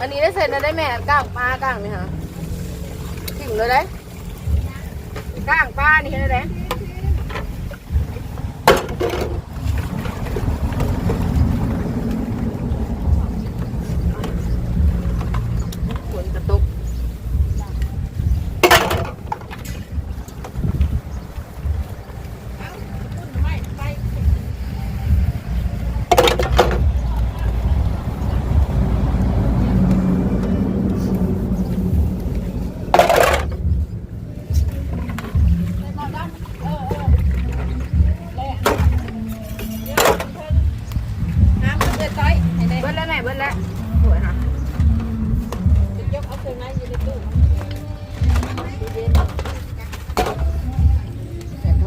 อันนี้ได้เสร็จแล้ได้แม่ก้างปลาก้างไหมคะถิ่มเลยได้ก้างปลานี่ได้ไหม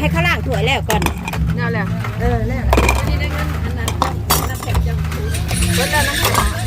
ให้ข้าล่างถ้วยแล้วก่อน แล้วแล้วเออแล้วแล้วอันนี้ได้เงินอันนั้นน้ำแข็งจังเบิดแล้วนะคะ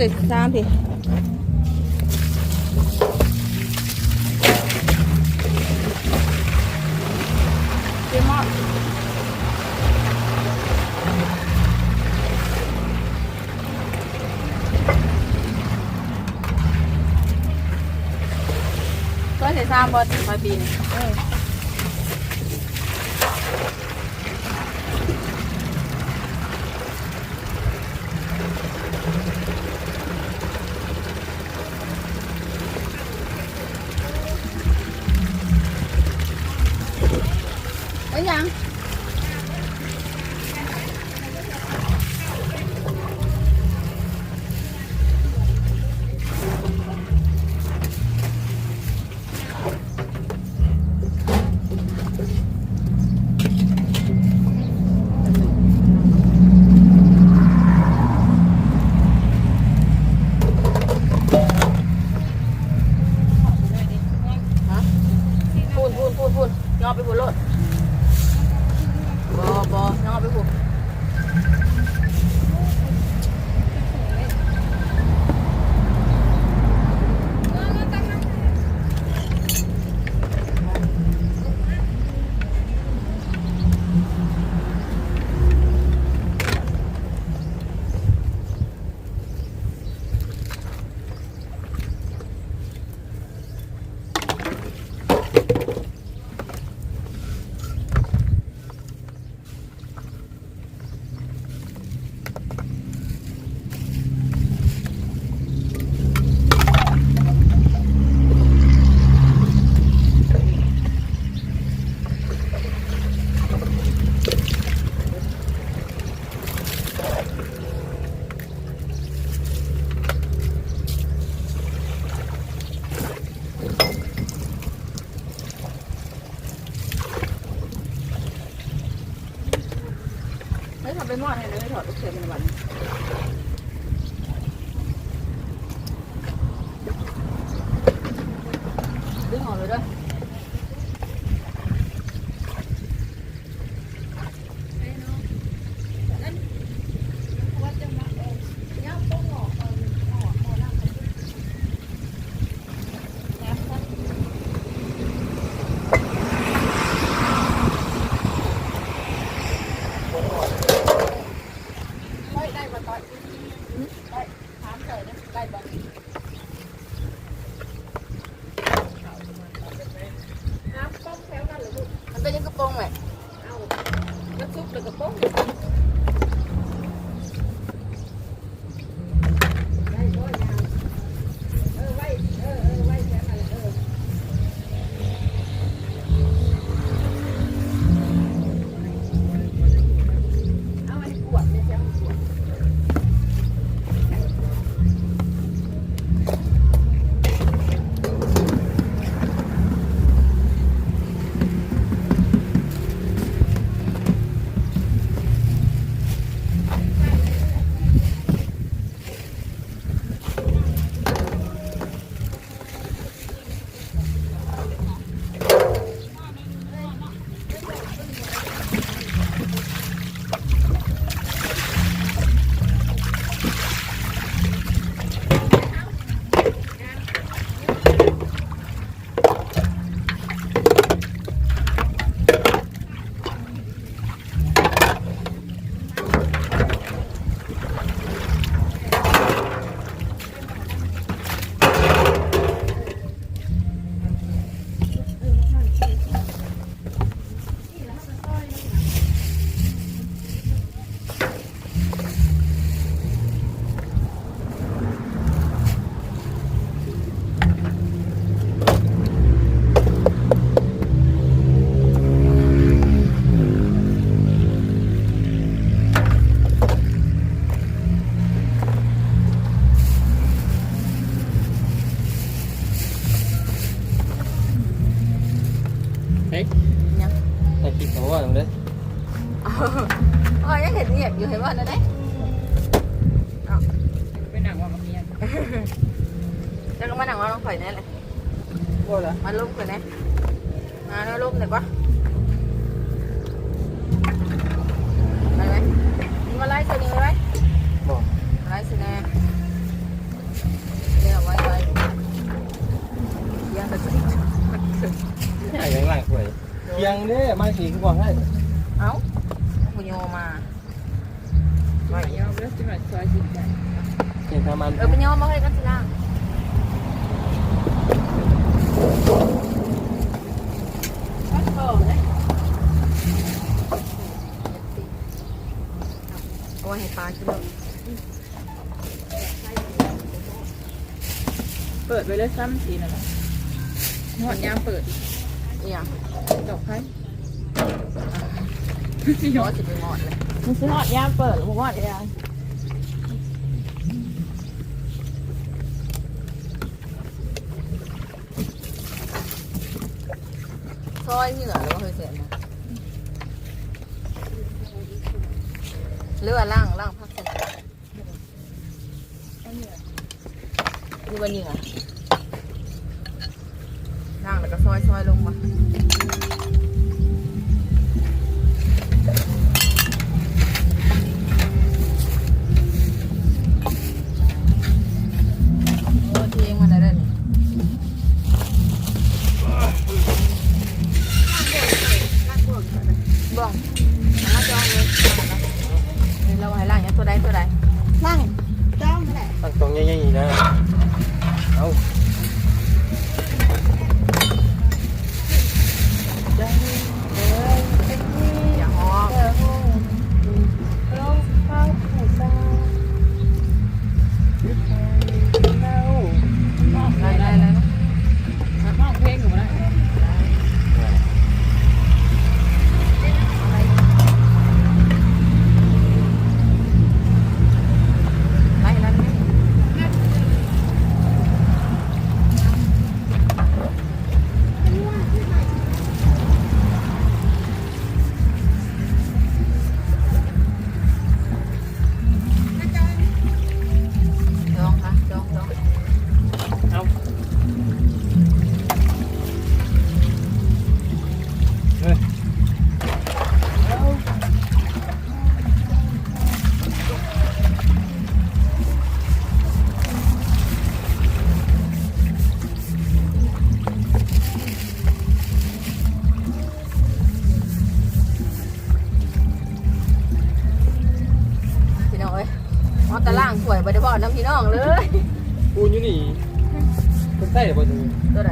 sệt sao thì có thể sao bật vài pin ừ. หน่อยปะไปไหมมาไล่ตัวนี้ไหมบอไล่สิน่เรียกไว้ไว้ยังไปสิใช่ยังหลังสวยเพียงเนี่ยมาสีก็บอกให้เอ้าคุณโยมาไม่ยอมเลิกจิ๋วสวยสิงใจเห็นทามันเออคุณโยมาให้กันสิ ซ้ำสีนั่นแหละหอดยามเปิดเอี่ยงดอกไผ่ยอดจะเป็นหอดเลยมันคือหอดยามเปิดหรือหอดยามซอยเหนือหรือ องเลยปูนอยู่นี่เป็นไส้หรือเปล่ตัวไหน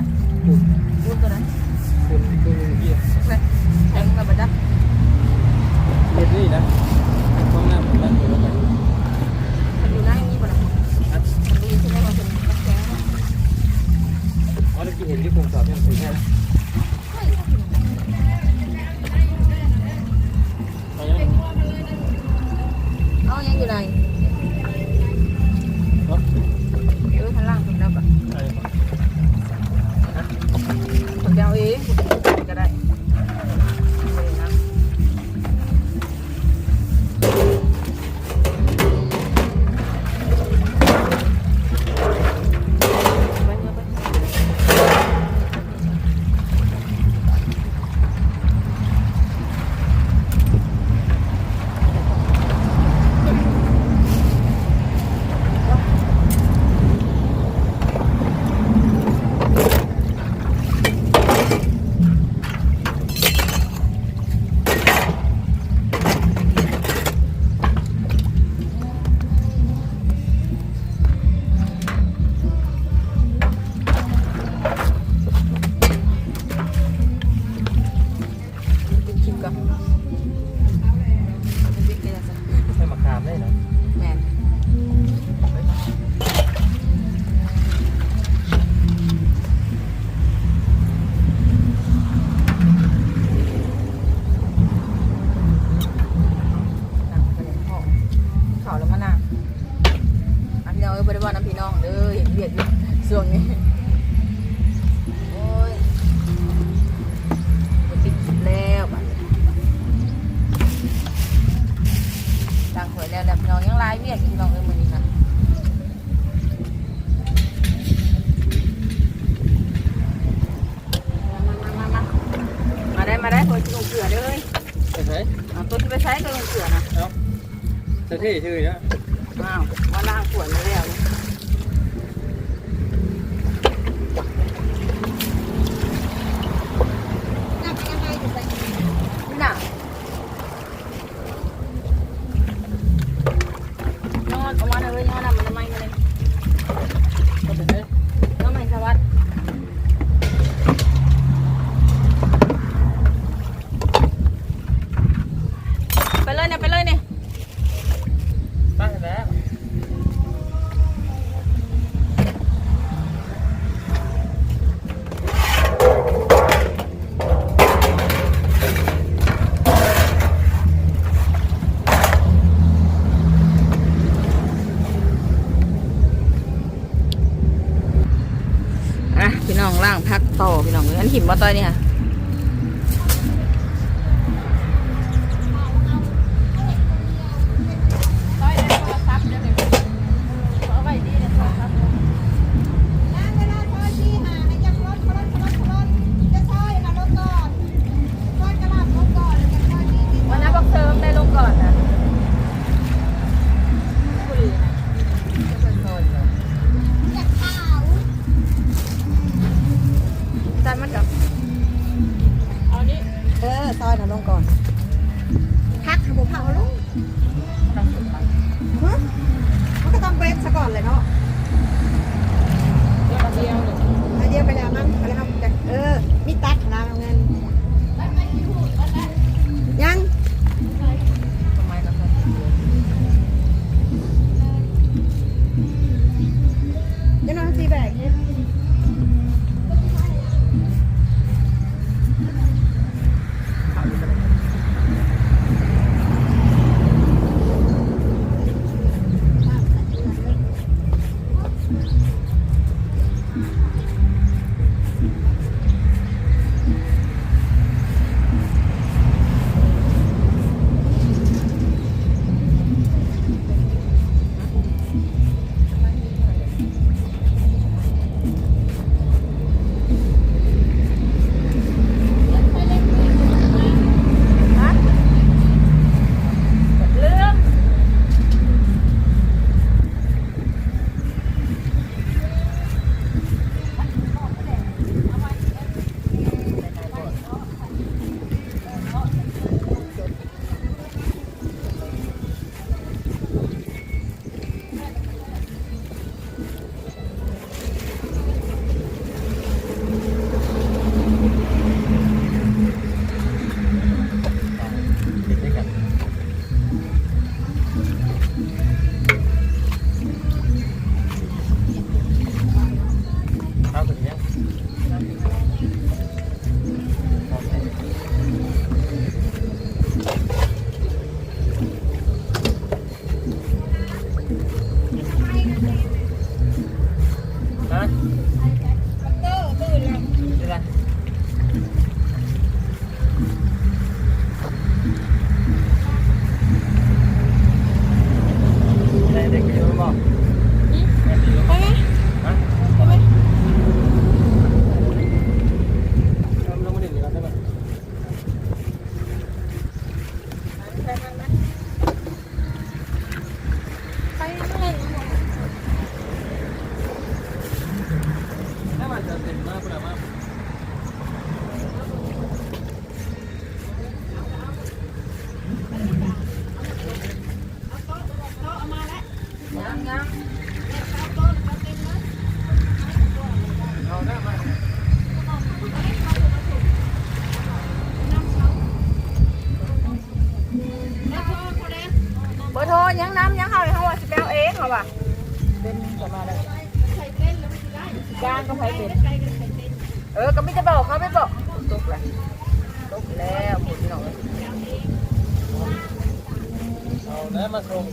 เอาหน้ามาส่ง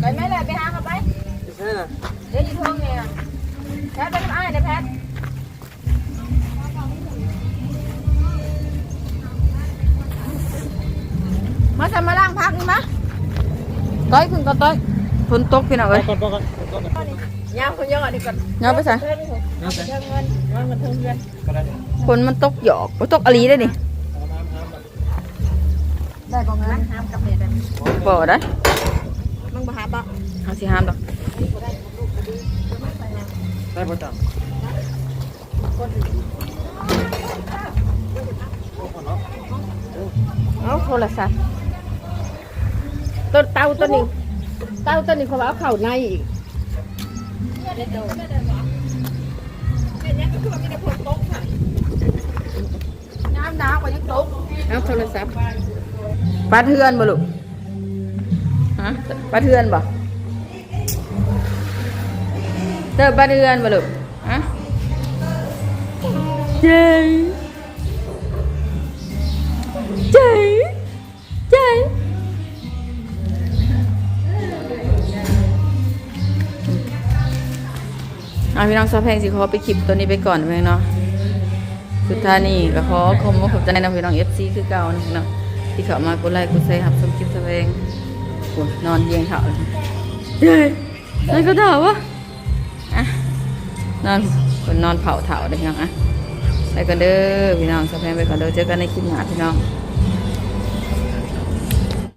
ไปไหมเลยไปหาเขาไปไม่ใช่นะเดี๋ยวอยู่ท้องเนี่ยแพทย์ไปน้ำอ้ายนะแพทย์มาทำมาล่างพักนี่มะต้อยขึ้นก่อนต้อยฝนตกพี่น้องเอ้ยก่อนก่อนก่อนก่อนยาวคนเยอะดีก่อนเงาไปใส่เพิ่มเถอะน้ำใส่เพิ่มเงินเงินมันเพิ่มเงินก็ได้ฝนมันตกหยอกบ่ตกอลีได้นี่เอาน้ำน้ำแบบได้บ่เงินห้ามกับเด็ดบ่ได้มึงบ่หาบ่ เอาสิห้ามดอกได้ประจำโอ้โหเนาะเอาโทรศัพท์ต้นเตาต้นนี้เตาต้นนี้เขาว่าเอาเข่าในอีกเป็นยังก็คือว่ามีแต่ฝนตกค่ะน้ำหนาวกว่ายังตกเอาโทรศัพท์ปลาเทือนบ่ลูกฮะปลาเทือนบ่ เจอปลาเทือนบ่ลูกฮะเจ๊เจ๊เจ๊เอาพี่น้องซอฟแพงสิขอไปคลิปตัวนี้ไปก่อนเพียงเนาะสุดท้ายนี่ก็ขอขอบคุณขอบใจนะพี่น้อง FC คือเก่านะพี่น้องที่เข้ามากดไลค์กดแชร์ครับสมคิดแสดงโอ้ยนอนเยียงเถาเลยเฮ้ยนั่นก็เถาวะอะ นอนคนนอนเผาเถาได้พี่น้องอะไปกันเด้อพี่น้องสะแพงไปกันเด้อเจอกันในคลิปหน้าพี่น้อง